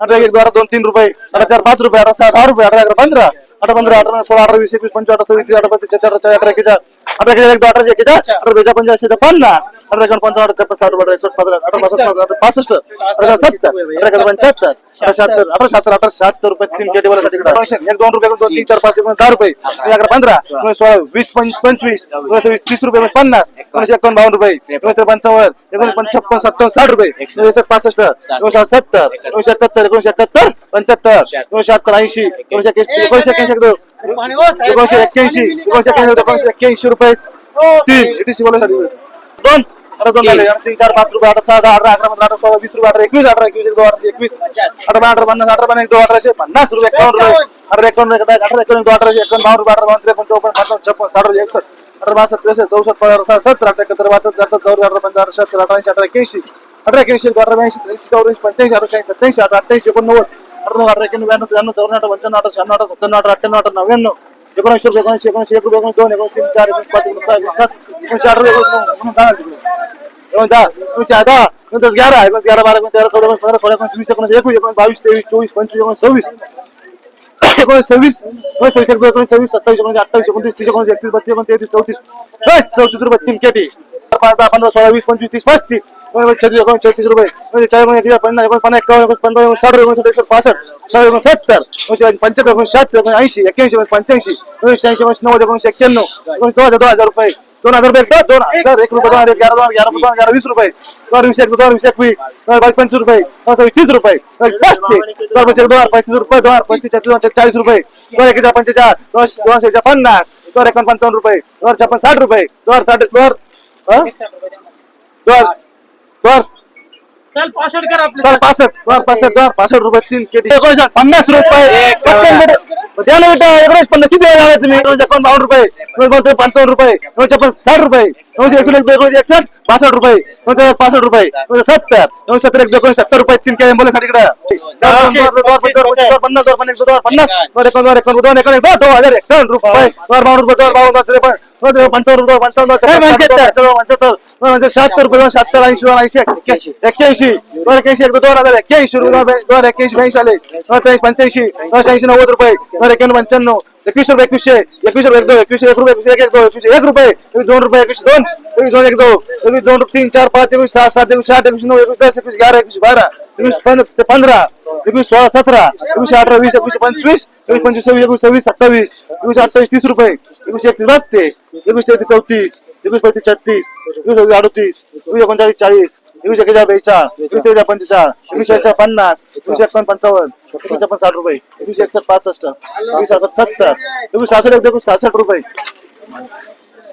अठरा एक द्वारा दोन तीन रुपये अठरा चार पाच रुपये अठरा सहा दहा रुपये अठरा अकरा पंधरा. अठरा पंधरा अठरा सोळा अठरा वीस एकवीस पंचवीस अठरा सव्वीस अठरा बत्तीस छत्तीस, अठरा अठरा एकेचाळ अठरा एकेचाळ एक दोन अठराशे एकेचाळ अठरा बेचा पंच्याऐंशी पन्नास. अठरा एकोण पंचावन्न छप्पन एकसष्ट पासष्ट अठरा सत्तर अठरा एकाहत्तर पंच्याहत्तर अठरा शहात्तर अठरा शहात्तर अठरा शहात्तर रुपये तीन केटी एक दोन रुपये दोन तीन चार पाच दहा रुपये अकरा पंधरा सोळा वीस पंच- पंचवीस तीस रुपये पन्नास एकोणीस एकावन्न बावन्न रुपये एकोणीस पंचावन्न एकोणीस छप्पन सत्तावन्न साठ रुपये एकोणीस पासष्ट एकोणीस सत्तर एकोणीस एकाहत्तर एकोणीस एकाहत्तर पंच्याहत्तर एकोणीस शहात्तर ऐंशी एकोणीस एक्क्याऐंशी एकोणीस एक्क्याऐंशी एक दोन. एकोणीसशे एक्क्याऐंशी एकोणीसशे एक्क्याऐंशी रुपये तीन दोन दोन अठरा चार पाच रुपये अठरा अठरा अकरा पंधरा अठरा सोळा वीस रुपये अठरा एकवीस अठरा एकवीस एक दोन अठरा एकवीस अठरा अठरा पन्नास अठरा पन्नास एक दोन अठराशे पन्नास रुपये एकावन्न रुपये अठरा एकावन्न एक अठरा एकावन्न एक दोन अठराशे एकावन्न रुपये अठरा बावन्न त्रेपन्न चौपन्न पंचावन्न छप्पन साठ एकसष्ट अठरा बासष्ट त्रेसष्ट चौसष्ट पंधरा सत्तर अठरा एकाहत्तर बहात्तर चौदा अठरा पंधरा अठरा अठरा अठरा एकशे अठरा एकशे अठरा ब्याऐंशी त्र्याऐंशी चौऱ्याऐंशी पंच्याऐंशी अठरा सत्याऐंशी अठरा अठ्ठ्याऐंशी एकोणनव्वद अठरा अठरा एक्याण्णव ब्याण्णव चौऱ्याण्णव पंच्याण्णव अठरा शहाण्णव अठरा सत्त्याण्णव अठरा अठ्ठ्याण्णव अठरा नव्याण्णव एकोणऐंशी एकोणऐंशी एकोणऐंशी एक दोन एकोणऐंशी तीन चार एकोणीस पाच एकोणीस सहा एकोणीस सात एकोणऐंशी अठरा एकोणीस म्हणून दहा तिकडे. दहा दहा दस ग्यारा एकोणीस ग्यारा बारा एकोणीस तेरा चौदा पंधरा सोळा एकोणीस वीस एकोणीस एकवीस बावीस तेवीस चोवीस पंचवीस एकोणीस सव्वीस एकोणीस सव्वीस एकोणीस सव्वीस एक एकोणीस सव्वीस सत्तावीस एकोणीस अठ्ठावीस एकोणतीस तीस एकोणीस एकतीस बत्तीस तेहतीस चौतीस चौतीस रुपये तीन केटी पाच दहा पंधरा सोळा वीस पंचवीस तीस पस्तीस छत्तीस एकोणीस छत्तीस रुपये एकोणीस चाळीस एकोणीस पन्नास एकोण पन्नास एकावन्न साठ एकोणीस एकसष्ट पासष्ट साठ एकोणीस सत्तर पंच्याहत्तर शहात्तर ऐंशी एक्क्याऐंशी पंच्याऐंशी एकोणीस शहाऐंशी एकोणीस नव्वद एकोणशे एक्क्याण्णव एकोणीस दोन हजार दोन हजार रुपये दोन हजार रुपये दोन हजार एक रुपये दोन हजार ग्यारा दोन ग्यारा दोन ग्यारा वीस रुपये दोन वीस एक दोन वीस एकवीस दोन बावीस पंचवीस रुपये दोन तीस रुपये दोन पस्तीस दोन हजार पंचवीस रुपये दोन हजार पंचवीस छत्तीस दोन चाळीस रुपये दोन एक पंचेचाळ दोन दोन शेहेचाळ पन्नास दोन एकोण पंचावन्न रुपये दोन छप्पन साठ रुपये दोन साठ दोन हं? दोन दोन चल पासष्ट कर दोन पासष्ट दोन पासष्ट दोन पासष्ट रुपये तीन एकोणीस पन्नास रुपये पटकन बेटा. द्या ना बेटा एकोणीस पन्नास किती वेळ लागला तुम्ही एकोणीस एकावन्न बावन्न रुपये एकोणीस बावन्न पंचावन्न रुपये एकोणीस छप्पन साठ रुपये एकोणीस एकशे एक एकोणीस एकसष्ट पासष्ट रुपये एकोणीस पासष्ट रुपये एकोणीस सत्तर एकोणीस सत्तर एक एकोणीस सत्तर रुपये तीन केळी बोला साठी पन्नास दोन पन्नास दोन पन्नास दोन एकोण दोन एकोण दोन एकोण दोन दोन हजार एकावन्न रुपये दोन बावन्न रुपये दोन बावन्न दोन त्रेपन्न दोन पंचावन्न रुपये पंचावन्न दोन पंच्याहत्तर पंच्याहत्तर दोन हजार शहात्तर रुपये दोन शहात्तर ऐंशी दोन ऐंशी एक्क्याऐंशी दोन एक्क्याऐंशी एक दोन हजार एक्क्याऐंशी रुपये दोन दोन एक्क्याऐंशी ब्याऐंशी आले दोन त्र्याऐंशी पंच्याऐंशी दोन ऐंशी नव्वद रुपये दोन एक्क्याण्णव पंच्याण्णव एकवीस रुपये एकवीसशे एकवीस रुपये एक दोन एकवीस एक रुपये एकवीस एक एक दोन एकवीस एक रुपये एकवीस दोन रुपये एकवीस दोन एकवीस दोन एक दोन एकवीस दोन तीन चार पाच एकवीस सात सात एकवीस आठ एकवीस नऊ एकवीस दस एकवीस ग्यारा एकवीस बारा एकवीस ते पंधरा एकवीस सोळा सतरा एकवीस अठरा वीस एकवीस पंचवीस एकवीस पंचवीस सव्वीस एकवीस सव्वीस सत्तावीस एकवीस अठ्ठावीस तीस रुपये एकवीस एकतीस बत्तीस एकवीस तेहतीस चौतीस एकवीस पैतीस छत्तीस एकवीस सव्वीस अडतीस एकवीस एकोणचाळीस चाळीस एकवीस एकेचाळीस बेचाळ एकवीस तेवीस पंचेचाळ एकवीस एकशे पन्नास एकवीस एकशे पंचावन्न एकवीस छप्पन साठ रुपये एकवीस एकशे पासष्ट एकवीस सहासष्ट सत्तर एकवीस सहासष्ट एक एकवीस सहासष्ट रुपये.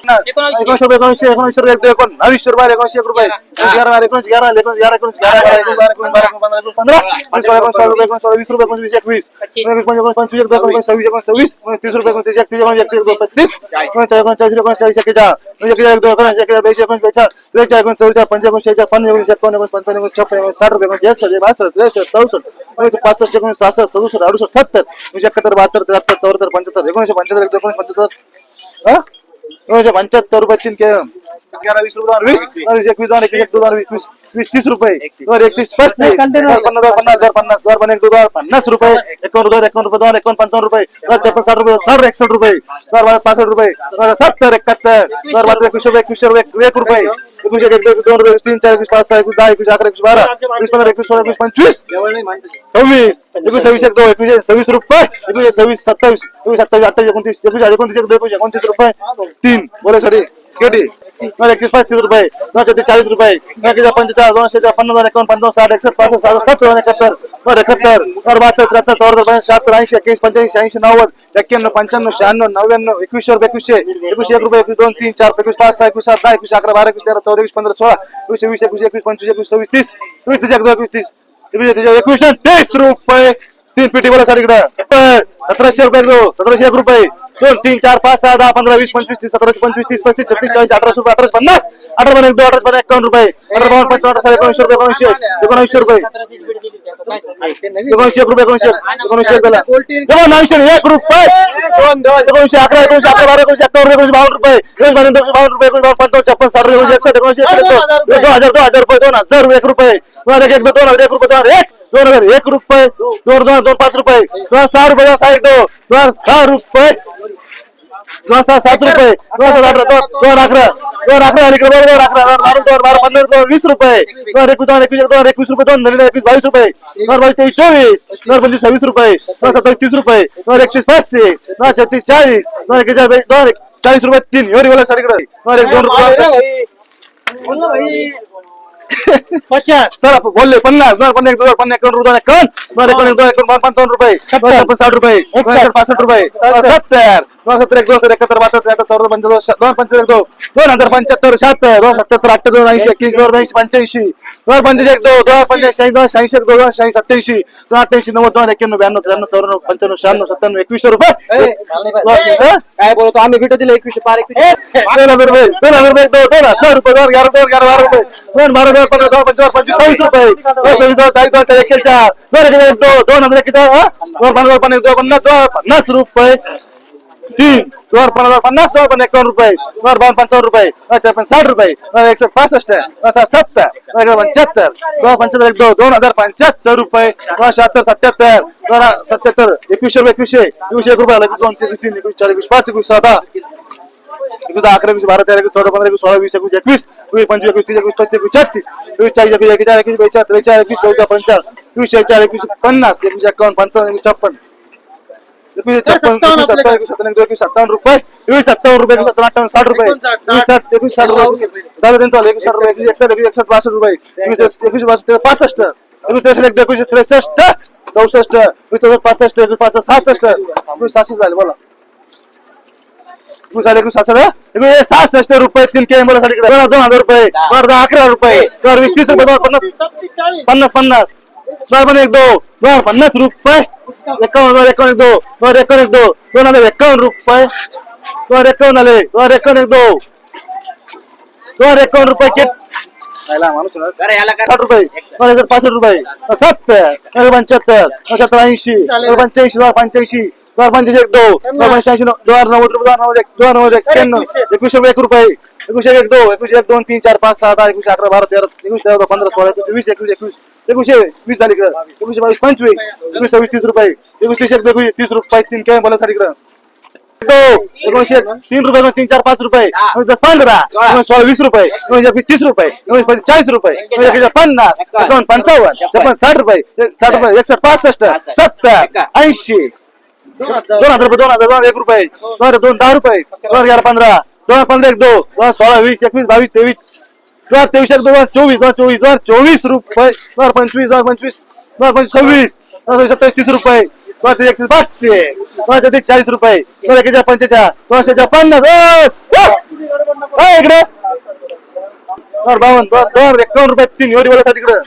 एकोणीसशे रुपये एकोणीसशे एकोणीसशे रुपये एक एकोण बावीसशे रुपये एकोणीसशे एक रुपये. एकोणीस बारा एकोणीस ग्यारा एकोणीस ग्यारा एकोणीस ग्यारा बारा एकोणीस बारा एकोणीस बारा एकोणीस पंधरा एकोणीस पंधरा. एकोणीस सोळा एकोणीस सोळा रुपये एकोणीस सोळा वीस रुपये एकोणीस एकवीस. एकोणीस पंचवीस एक एकोणीस सव्वीस. एकोणीस सव्वीस एकोणीस तीस रुपये एकोणीस एकतीस एकोणीस एकतीस दोन पस्तीस. एकोणीस एकोणचाळीस एकोणीस चाळीस एकेचाळ एकोणीस एकेचाळ एक दोन एकोणीस एकेचाळ बेचाळीस एकोणीस बेचाळ त्रेचाळ एकोणीस चौदा पंचा एकोणीस शेचाळ पन्नास एकोणीस एकावन्न एकोणीस पंचावन्न एकोणीस छप्पन एकोणीस साठ रुपये एकोणीस एकसष्ट बासष्ट त्रेसष्ट चौसष्ट एकोणीस पासष्ट एकोणीस सहासष्ट सदुसष्ट अडुसष्ट सत्तर एकोणीस एकाहत्तर बहात्तर त्र्याहत्तर चौऱ्याहत्तर पंच्याहत्तर एकोणीसशे पंच्याहत्तर एक एकोणीस पंच्याहत्तर हा? एकोणीसशे पंच्याहत्तर रुपये तीन वीस रुपये वीस वीस. एकवीस. दोन एकवीस एक दोन वीस वीस वीस तीस रुपये. दोन एकवीस पन्नास दोन पन्नास दोन पन्नास दोन पन्नास एक दोन पन्नास रुपये. एकावन्न दोन एकावन्न रुपये दोन पंचावन्न रुपये. दोन छप्पन साठ रुपये साठ एकसष्ट रुपये. दोन पासष्ट रुपये. दोन सत्तर एकाहत्तर. दोन बारा एकवीसशे रुपये रुपये एक रुपये. एकवीस एक दोन रुपये तीन चार एकवीस पाच सहा एकवीस दहा एकवीस अकरा एकवीस बारा. एकवीस पंधरा एकवीस सोळा एकवीस पंचवीस. सव्वीस. एकवीस सव्वीस एक दोन एकवीस सव्वीस रुपये. एकवीस सव्वीस सत्तावीस. एकवीस सत्तावीस अठ्ठावीस एकोणतीस. एकवीस एकोणतीस एक दोन एकवीस एकोणतीस रुपये तीन. बोले साठी केटी. एकतीस एकवीस पस्तीस रुपये दोनशे छत्तीस चाळीस रुपये पंचेचाळीस दोनशे पन्नास दोन एकावन्न पंचावन्न साठ एकसष्ट पासष्ट सहासष्ट सत्तर एकाहत्तर दोन एकाहत्तर दोन बहात्तर त्र्याहत्तर चौऱ्याहत्तर पंच्याऐंशी शहात्तर ऐंशी एक्क्याऐंशी पंच्याऐंशी ऐंशी नव्वद एक्क्याण्णव पंच्याण्णव शहाण्णव नव्याण्णव एकवीसशे रुपये एकवीसशे एकवीस एक रुपये एकवीस दोन तीन चार एकवीस पाच सहा एकवीस सात दहा एकवीस अकरा बारा एकवीस तेरा चौदा एकवीस पंधरा सोळा एकवीस वीस एकवीस एकवीस पंचवीस एकवीस सव्वीस तीस एकवीस तीस एक एकवीस तीस एकवीस तीस तीस रुपये तीन पेटी बोला सर इकडे सतराशे रुपये दो सतराशे एक रुपये. दोन तीन चार पाच सहा दहा पंधरा वीस पंचवीस तीस सतराशे पंचवीस तीस पस्तीस छत्तीस चाळीस अठराशे रुपये अठराशे पन्नास. अठरा पण एक दोन अठरा पण एकावन्न रुपये. अठरा बावन्न पंचावन्न अठरा एकोणीशे रुपये एकोणीसशे एकोणऐंशी रुपये. एकोणीशे एक रुपये एकोणीशे एकोणीशे एक झाला. नऊशे एक रुपये. दोन अकरा एकोणीशे अकरा बारा एकोणीशे एकावन्न एकोणीशे बावन्न रुपये. एकोणीशे बावन्न दोनशे बावन्न रुपये एकोणीशे पंचावन्न छप्पन साठ एकोणीशे एकसष्ट एकोणीशे दोन हजार दोन हजार रुपये दोन हजार एक रुपये दोन एक दोन हजार एक रुपये दोन एक. दोन हज़ार एक रुपये दोन दोन दोन पाच रुपये दोन हज़ार सहा रुपये दोन हज़ार सहा एक दो दोन हज़ार सहा रुपये दोन हज़ार सात रुपये दोन हज़ार अठरा दोन दोन अकरा दोन अकरा अलीकडे बरोबर दोन अकरा बारा दोन बारा पंधरा दोन वीस रुपये दोन हज़ार एकवीस दोन एकवीस दोन हज़ार एकवीस रुपये दोन धनी एकवीस बावीस रुपये दोन हज़ार बावीस तेवीस चोवीस दोन हज़ार पंचवीस सव्वीस रुपये दोन हज़ार सत्तावीस तीस रुपये दोन हज़ार एकवीस पस्तीस दोन छत्तीस चाळीस दोन हज़ार दोन हज़ार चाळीस रुपये तीन एवढी बोला सगळीकडे दोन एक दोन रुपये पचास. सर बोलले पन्नास. दोन पन्नास दोन पन्नास एकावन्न रुपये एकावन्न दोन एकोण एक दोन एकोण पंचावन्न रुपये. साठ रुपये. पासष्ट रुपये. सत्तर. सत्तर एक दोन सत्तर एकाहत्तर बहात्तर त्र्याहत्तर चौदा पंचावन्न दोन पंचावन्न दो दोन. हजार पंच्याहत्तर शहात्तर दोन सत्याहत्तर दोन ऐंशी एक्कीस दोन ऐंशी पंच्याऐंशी. दोन पंच्याऐंशी एक दो दोन पंच्याऐंशी दोन शहाऐंशी एक दो दोन शहाऐंशी सत्याऐंशी. दोन अठ्ठ्याऐंशी नव्वद दोन एक्क्याण्णव ब्याण्णव त्र्याण्णव चौऱ्याण्णव पंच्याण्णव शहाण्णव सत्त्याण्णव एकवीसशे रुपये? काय बोलतो? आम्ही भेटू दिले एकवीसशे पार एकवीसशे दोन हजार रुपये दोन हजार रुपये दोन दोन हजार रुपये दोन ग्यारा दोन ग्यारा बारा रुपये. दोन बारा दोन पंधरा दोन पंचवीस पंचवीस सव्वीस रुपये. दोन सव्वीस दोन चाळीस दोन चार. दोन एक एक दोन दोन हजार एक्केचाळ हं? दोन दोन दोन पन्नास दोन पन्नास रुपये. तीन दोन पन्नास दोन पन्नास दोन पन्नास एकावन्न रुपये. दोन बावन्न पंचावन्न रुपये. दोन चार साठ रुपये. दोन एकशे पासष्ट. दोन सात सत्तर. दोन एक पंच्याहत्तर. दोन पंच्याहत्तर एक दोन हजार पंच्याहत्तर रुपये. दोन शहात्तर सत्याहत्तर. दोन सत्याहत्तर एकवीसशे रुपये एकवीसशे. एकवीसशे एक रुपये आला दोन तेवीस तीन एकवीस चार एकवीस पाच एकवीस सहा दहा. एकवीस अकरा एकवीस बारा तेरा एकवीस चौदा पंधरा एकवीस सोळा वीस एकवीस एकवीस. एकवीस पंचवीस एकवीस तीस एकवीस पस्तीस एकवीस छत्तीस एकवीस चाळीस एकवीस एकेचाळीस एकवीस बेचाळीस त्रेचाळीस एकवीस चौदा पंचाळीस एकवीस चार एकवीस पन्नास एकवीस एकावन्न पंचावन्न एकवीस छप्पन्न सत्तावन्न रुपये एकवीस सत्तावन्न रुपये. अठ्ठावन्न साठ रुपये. एकवीस साठ एकवीस साठ रुपये. एकवीस साठ. रुपये. एकवीस एकसष्ट बासष्ट रुपये. एकवीस बासष्ट पासष्ट. एकवीस त्रेसष्ट एकवीस त्रेसष्ट चौसष्ट. एकवीस पासष्ट एकवीस पासष्ट सहासष्ट. एकवीस सहासष्ट झाले बोला. एकवीस सहासष्ट एकवीस सहासष्ट रुपये तीन के बोला साठी दोन हजार रुपये. दहा अकरा रुपये. दोन वीस तीस रुपये पन्नास. पन्नास पन्नास. दोन. दोन पन्नास रुपये. एकावन्न दोन एकावन्न एक दो दोन एकावन्न एक दो दोन हजार एकावन्न रुपये. दोन एकावन्न आले दोन एकावन्न एक दो दोन एकावन्न रुपये पासष्ट रुपये. सत्तर. पंच्याहत्तर. सत्तर ऐंशी. पंच्याऐंशी दोन पंच्याऐंशी. दोन पंच्याऐंशी एक दो दोन पंच्याऐंशी दोन नव्वद रुपये दोन नव्वद एक्क्याण्णव. एकवीसशे एक रुपये. एकवीसशे एक दो एकवीसशे एक दोन तीन चार पाच सहा दहा एकवीसशे अकरा बारा तेरा एकवीस तेरा पंधरा सोळा एकवीस वीस एकवीस एकवीस. एकोणीशे वीस झाली इकडं. एकोणीशे बावीस पंचवीस. एकोणीशे सव्वीस तीस रुपये. एकोणीशे तीस एकवीस तीस रुपये तीन काय बोला साठी इकडं. हो, एकोणीशे तीन रुपये तीन चार पाच रुपये. दस पंधरा. सोळा वीस रुपये. एकोणीशे तीस रुपये. एकोणीशे चाळीस रुपये. एकोणीशे पन्नास. एकोण पंचावन्न एकोण साठ रुपये. साठ रुपये एकसष्ट पासष्ट सत्तर ऐंशी. दोन हजार रुपये दोन हजार दोन एक रुपये. दोन हजार दोन दहा रुपये. दोन हजार पंधरा दोन हजार पंधरा एक दोन हजार सोळा वीस एकवीस बावीस तेवीस हजार तेवीस एक दोन हजार चोवीस हजार चोवीस हजार चोवीस रुपये हजार पंचवीस हजार पंचवीस हजार पंचवीस सव्वीस हजार सत्तावीस तीस रुपये दोन एकतीस पस्तीस दोन हजार तेहतीस चाळीस रुपये दोन हजार एकेचाळीस पंचेचाळीस दोन पन्नास इकडे. दोन बावन्न दोन एकावन्न रुपये तीन एवढी बोलत तिकडं